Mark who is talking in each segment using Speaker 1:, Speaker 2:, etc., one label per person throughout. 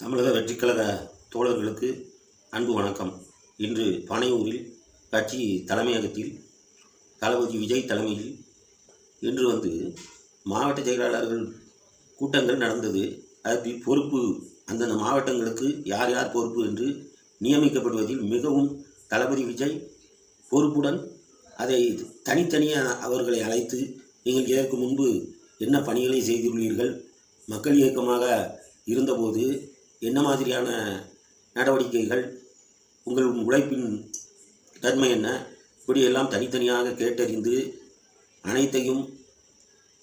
Speaker 1: தமிழக வெற்றிக்கழக தோழர்களுக்கு அன்பு வணக்கம். இன்று பனையூரில் கட்சி தலைமையகத்தில் தளபதி விஜய் தலைமையில் இன்று வந்து மாவட்ட செயலாளர்கள் கூட்டங்கள் நடந்தது. அதற்கு பொறுப்பு அந்தந்த மாவட்டங்களுக்கு யார் யார் பொறுப்பு என்று நியமிக்கப்படுவதில் மிகவும் தளபதி விஜய் பொறுப்புடன் அதை தனித்தனியாக அவர்களை அழைத்து நீங்கள் இதற்கு முன்பு என்ன பணிகளை செய்துள்ளீர்கள்? மக்கள் இயக்கமாக இருந்தபோது என்ன மாதிரியான நடவடிக்கைகள் உங்கள் உழைப்பின் தன்மை என்ன? இப்படியெல்லாம் தனித்தனியாக கேட்டறிந்து அனைத்தையும்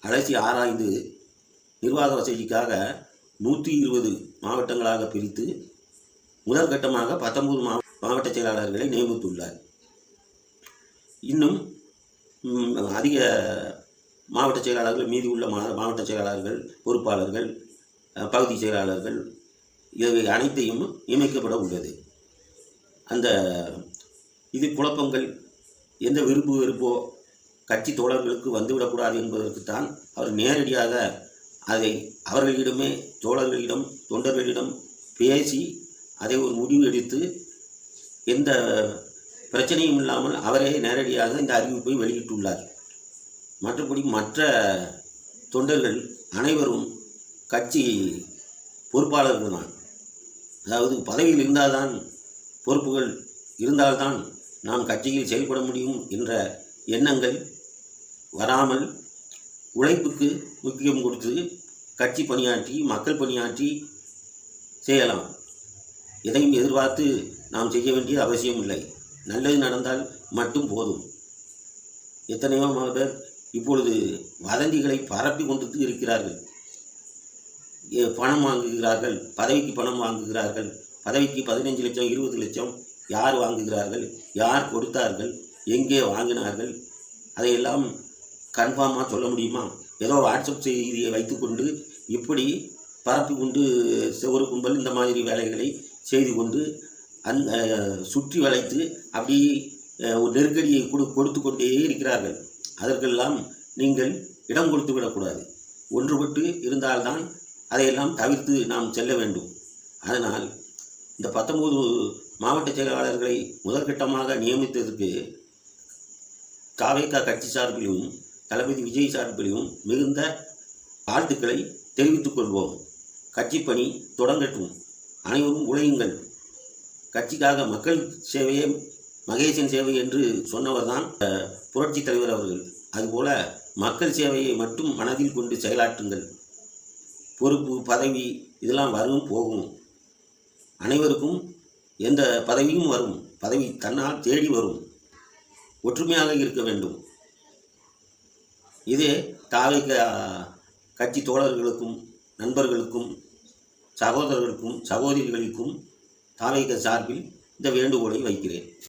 Speaker 1: அலசி ஆராய்ந்து நிர்வாக வசதிக்காக நூற்றி இருபது மாவட்டங்களாக பிரித்து முதல் கட்டமாக பத்தொன்பது மாவட்ட செயலாளர்களை நியமித்துள்ளார். இன்னும் அதிக மாவட்ட செயலாளர்கள் மீதி உள்ள மாவட்ட செயலாளர்கள் பொறுப்பாளர்கள் பகுதி செயலாளர்கள் இவை அனைத்தையும் நியமிக்கப்பட உள்ளது. அந்த இது குழப்பங்கள் எந்த விருப்பு வெறுப்போ கட்சி தோழர்களுக்கு வந்துவிடக்கூடாது என்பதற்குத்தான் அவர் நேரடியாக அதை அவர்களிடமே தோழர்களிடம் தொண்டர்களிடம் பேசி அதை ஒரு முடிவு எடுத்து எந்த பிரச்சனையும் இல்லாமல் அவரே நேரடியாக இந்த அறிவிப்பை வெளியிட்டுள்ளார். மற்றபடி மற்ற தொண்டர்கள் அனைவரும் கட்சி பொறுப்பாளர்கள் தான். அதாவது பதவியில் இருந்தால்தான் பொறுப்புகள் இருந்தால்தான் நாம் கட்சியில் செயல்பட முடியும் என்ற எண்ணங்கள் வராமல் உழைப்புக்கு முக்கியம் கொடுத்து கட்சி பணியாற்றி மக்கள் பணியாற்றி செய்யலாம். எதையும் எதிர்பார்த்து நாம் செய்ய வேண்டிய அவசியம் இல்லை. நல்லது நடந்தால் மட்டும் போதும். எத்தனையோ பேர் இப்பொழுது வதந்திகளை பரப்பி கொண்டு இருக்கிறார்கள். பணம் வாங்குகிறார்கள் பதவிக்கு பணம் வாங்குகிறார்கள் பதவிக்கு பதினஞ்சு லட்சம் இருபது லட்சம் யார் வாங்குகிறார்கள் யார் கொடுத்தார்கள் எங்கே வாங்கினார்கள் அதையெல்லாம் கன்ஃபார்மாக சொல்ல முடியுமா? ஏதோ வாட்ஸ்அப் செய்தியை வைத்துக்கொண்டு இப்படி பரப்பி கொண்டு ஒரு கும்பல் இந்த மாதிரி வேலைகளை செய்து கொண்டு அந்த சுற்றி வளைத்து அப்படி ஒரு நெருக்கடியை கொடு கொடுத்து கொண்டே இருக்கிறார்கள். அதற்கெல்லாம் நீங்கள் இடம் கொடுத்து விடக்கூடாது ஒன்றுபட்டு இருந்தால்தான் அதையெல்லாம் தவிர்த்து நாம் செல்ல வேண்டும். அதனால் இந்த பத்தொன்பது மாவட்ட செயலாளர்களை முதற்கட்டமாக நியமித்ததற்கு காவேகா கட்சி சார்பிலும் தளபதி விஜய் சார்பிலும் மிகுந்த வாழ்த்துக்களை தெரிவித்துக் கொள்வோம். கட்சி பணி தொடங்கட்டும். அனைவரும் உழையுங்கள். கட்சிக்காக மக்கள் சேவையே மகேசன் சேவை என்று சொன்னவர் தான் புரட்சி தலைவர் அவர்கள். அதுபோல மக்கள் சேவையை மட்டும் மனதில் கொண்டு செயலாற்றுங்கள். பொறுப்பு பதவி இதெல்லாம் வரும் போகும். அனைவருக்கும் எந்த பதவியும் வரும். பதவி தன்னால் தேடி வரும். ஒற்றுமையாக இருக்க வேண்டும். இதே தாவிக கட்சி தோழர்களுக்கும் நண்பர்களுக்கும் சகோதரர்களுக்கும் சகோதரிகளுக்கும் தாவிக சார்பில் இந்த வேண்டுகோளை வைக்கிறேன்.